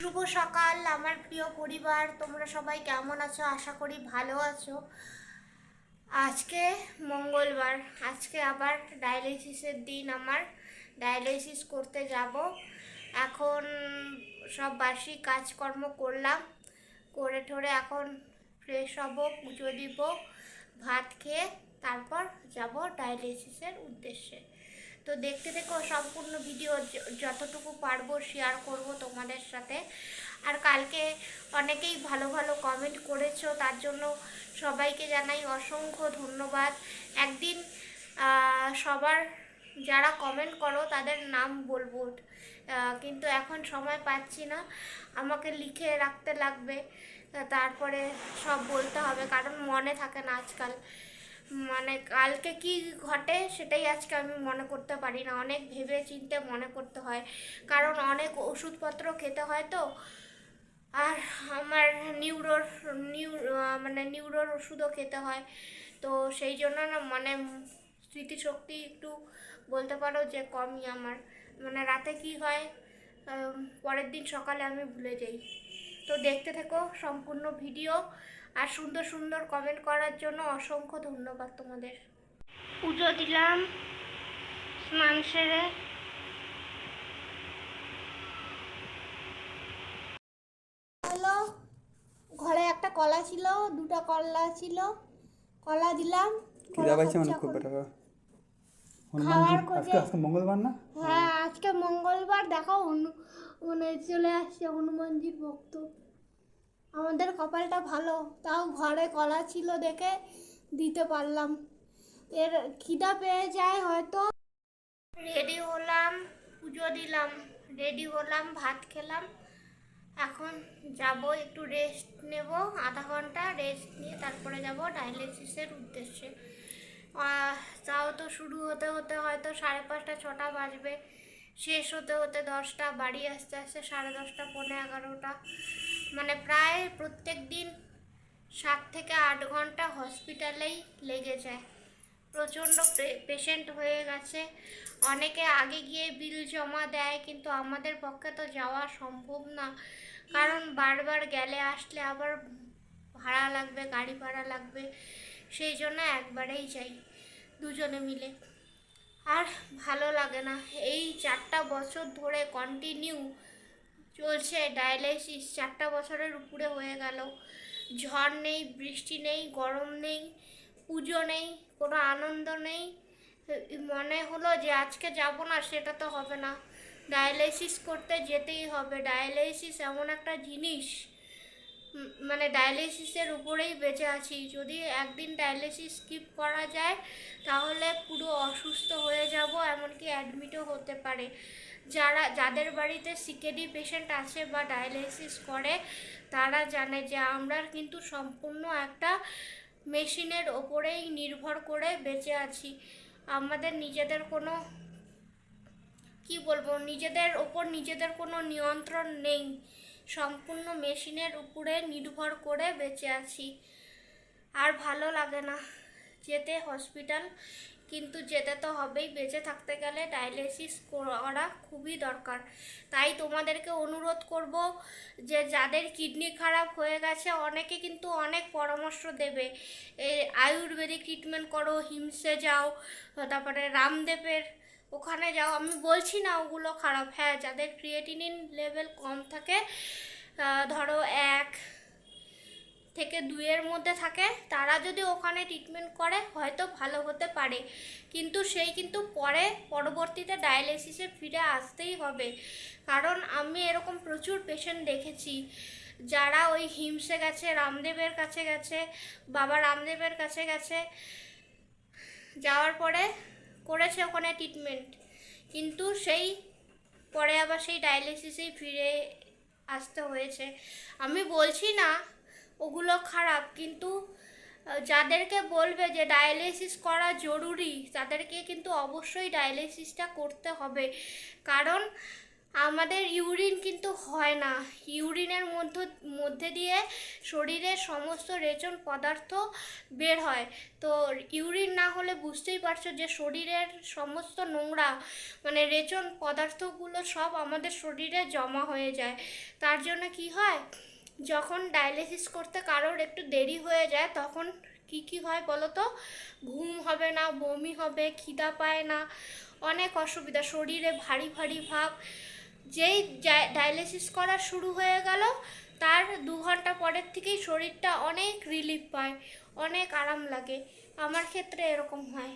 শুভ সকাল, আমার প্রিয় পরিবার। তোমরা সবাই কেমন আছো? আশা করি ভালো আছো। আজকে মঙ্গলবার। আজকে আবার ডায়ালিসিসের দিন আমার। ডায়ালিসিস করতে যাব। এখন সব বাসি কাজকর্ম করলাম। করে ঠরে এখন ফ্রেশ হব, পুজো দিব, ভাত খেয়ে তারপর যাব ডায়ালিসিসের উদ্দেশ্যে। তো দেখতে দেখো সম্পূর্ণ ভিডিও যতটুকু পারব শেয়ার করব তোমাদের সাথে। আর কালকে অনেকেই ভালো ভালো কমেন্ট করেছ, তার জন্য সবাইকে জানাই অসংখ্য ধন্যবাদ। একদিন সবার যারা কমেন্ট করো তাদের নাম বলব কিন্তু এখন সময় পাচ্ছি না। আমাকে লিখে রাখতে লাগবে, তারপরে সব বলতে হবে, কারণ মনে থাকে না আজকাল। মানে কালকে কি ঘটে সেটাই আজকে আমি মনে করতে পারি না। অনেক ভেবে চিন্তে মনে করতে হয়। কারণ অনেক ওষুধপত্র খেতে হয় তো। আর আমার নিউরোর, নিউ মানে নিউরোর ওষুধও খেতে হয়। তো সেই জন্য না মানে স্মৃতিশক্তি একটু বলতে পারো যে কমই আমার। মানে রাতে কি হয় পরের দিন সকালে আমি ভুলে যাই। তো দেখতে থেকো সম্পূর্ণ ভিডিও। আর সুন্দর সুন্দর কমেন্ট করার জন্য অসংখ্য ধন্যবাদ তোমাদের। পুজো দিলাম স্নান সেরে। ঘরে একটা কলা ছিল দুটো কলা ছিল কলা দিলাম খিদা পাইছে মানে খুব খাওয়ার আজকে আজকে মঙ্গলবার না? হ্যাঁ আজকে মঙ্গলবার দেখো মানে চলে আসছে হনুমানজির ভক্ত। আমাদের কপালটা ভালো, তাও ঘরে কলা ছিল দেখে দিতে পারলাম। এর খিদা পেয়ে যায় হয়তো। রেডি হলাম, পুজো দিলাম, রেডি হলাম, ভাত খেলাম। এখন যাব, একটু রেস্ট নেব, আধা ঘণ্টা রেস্ট নিয়ে তারপরে যাব ডায়ালিসিসের উদ্দেশ্যে। তাও তো শুরু হতে হতে হয়তো সাড়ে পাঁচটা, ছটা বাজবে। শেষ হতে হতে দশটা, বাড়ি আসতে আসতে সাড়ে দশটা, পৌনে এগারোটা। মানে প্রায় প্রত্যেক দিন সাত থেকে আট ঘণ্টা হসপিটালেই লেগে যায়। প্রচণ্ড পেশেন্ট হয়ে গেছে। অনেকে আগে গিয়ে বিল জমা দেয়, কিন্তু আমাদের পক্ষে তো যাওয়া সম্ভব না। কারণ বারবার গেলে আসলে আবার ভাড়া লাগবে, গাড়ি ভাড়া লাগবে, সেই জন্য একবারেই যাই দুজনে মিলে। আর ভালো লাগে না। এই চারটা বছর ধরে কন্টিনিউ চলছে ডায়ালাইসিস চারটা বছরের উপরে হয়ে গেল। ঝড় নেই, বৃষ্টি নেই, গরম নেই, পুজো নেই, কোনো আনন্দ নেই। মনে হলো যে আজকে যাব না, সেটা তো হবে না। ডায়ালাইসিস করতে যেতেই হবে। ডায়ালাইসিস এমন একটা জিনিস মানে ডায়ালিসিসের উপরেই বেঁচে আছি। যদি একদিন ডায়ালিসিস স্কিপ করা যায়, তাহলে পুরো অসুস্থ হয়ে যাব, এমনকি অ্যাডমিটও হতে পারে। যারা, যাদের বাড়িতে সিকেডি পেশেন্ট আছে বা ডায়ালিসিস করে, তারা জানে যে আমরা কিন্তু সম্পূর্ণ একটা মেশিনের ওপরেই নির্ভর করে বেঁচে আছি। আমাদের নিজেদের কোনো, কি বলব, নিজেদের ওপর নিজেদের কোনো নিয়ন্ত্রণ নেই। সম্পূর্ণ মেশিনের উপরে নির্ভর করে বেঁচে আছি। আর ভালো লাগে না যেতে হসপিটাল কিন্তু যেতে তো হবেই। বেঁচে থাকতে গেলে ডায়ালিসিস করা খুবই দরকার। তাই তোমাদেরকে অনুরোধ করব যে যাদের কিডনি খারাপ হয়ে গেছে, অনেকে কিন্তু অনেক পরামর্শ দেবে। আয়ুর্বেদিক ট্রিটমেন্ট করো, হিমসে যাও, তারপরে রামদেবের ওখানে যাও। আমি বলছি না ওগুলো খারাপ। হ্যাঁ যাদের ক্রিয়েটিনিন লেভেল কম থাকে ধরো এক থেকে দুইয়ের মধ্যে থাকে, তারা যদি ওখানে ট্রিটমেন্ট করে, হয়তো ভালো হতে পারে। কিন্তু সেই কিন্তু পরে, পরবর্তীতে ডায়ালিসিসে ফিরে আসতেই হবে। কারণ আমি এরকম প্রচুর পেশেন্ট দেখেছি, যারা ওই হিমসে গেছে, রামদেবের কাছে গেছে, বাবা রামদেবের কাছে গেছে, যাওয়ার পরে করেছে ওখানে ট্রিটমেন্ট কিন্তু সেই, পরে আবার সেই ডায়ালিসিসেই ফিরে আসতে হয়েছে। আমি বলছি না ওগুলো খারাপ, কিন্তু যাদেরকে বলবে যে ডায়ালিসিস করা জরুরি, তাদেরকে কিন্তু অবশ্যই ডায়ালিসিসটা করতে হবে। কারণ, আমাদের ইউরিন কিন্তু হয় না। ইউরিনের মধ্য, মধ্যে দিয়ে শরীরের সমস্ত রেচন পদার্থ বের হয়। তো ইউরিন না হলে বুঝতেই পারছ যে শরীরের সমস্ত নোংরা মানে রেচন পদার্থগুলো সব আমাদের শরীরে জমা হয়ে যায়। তার জন্য কি হয়? যখন ডায়ালিসিস করতে কারোর একটু দেরি হয়ে যায়, তখন কি কি হয় বলো তো ঘুম হবে না, বমি হবে, খিদা পায় না, অনেক অসুবিধা, শরীরে ভারী ভারী ভাব। যেই ডায়ালিসিস করা শুরু হয়ে গেল, তার দু ঘণ্টা পরের থেকেই শরীরটা অনেক রিলিফ পায়, অনেক আরাম লাগে। আমার ক্ষেত্রে এরকম হয়।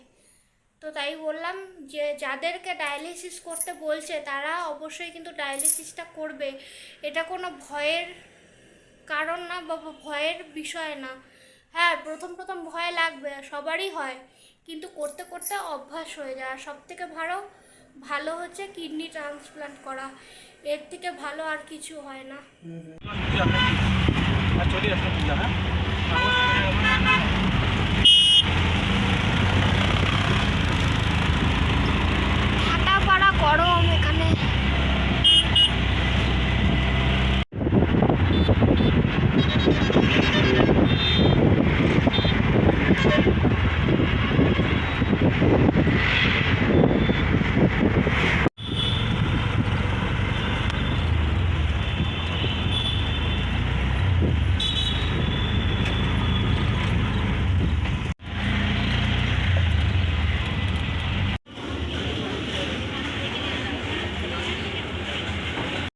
তো তাই বললাম যে, যাদেরকে ডায়ালিসিস করতে বলছে, তারা অবশ্যই কিন্তু ডায়ালিসিসটা করবে। এটা কোনো ভয়ের কারণ না বাবা, ভয়ের বিষয় না। হ্যাঁ প্রথম প্রথম ভয় লাগবে, সবারই হয়। কিন্তু করতে করতে অভ্যাস হয়ে যায়। আর সব থেকে ভালো ভালো হচ্ছে কিডনি ট্রান্সপ্লান্ট করা। এর থেকে ভালো আর কিছু হয় না।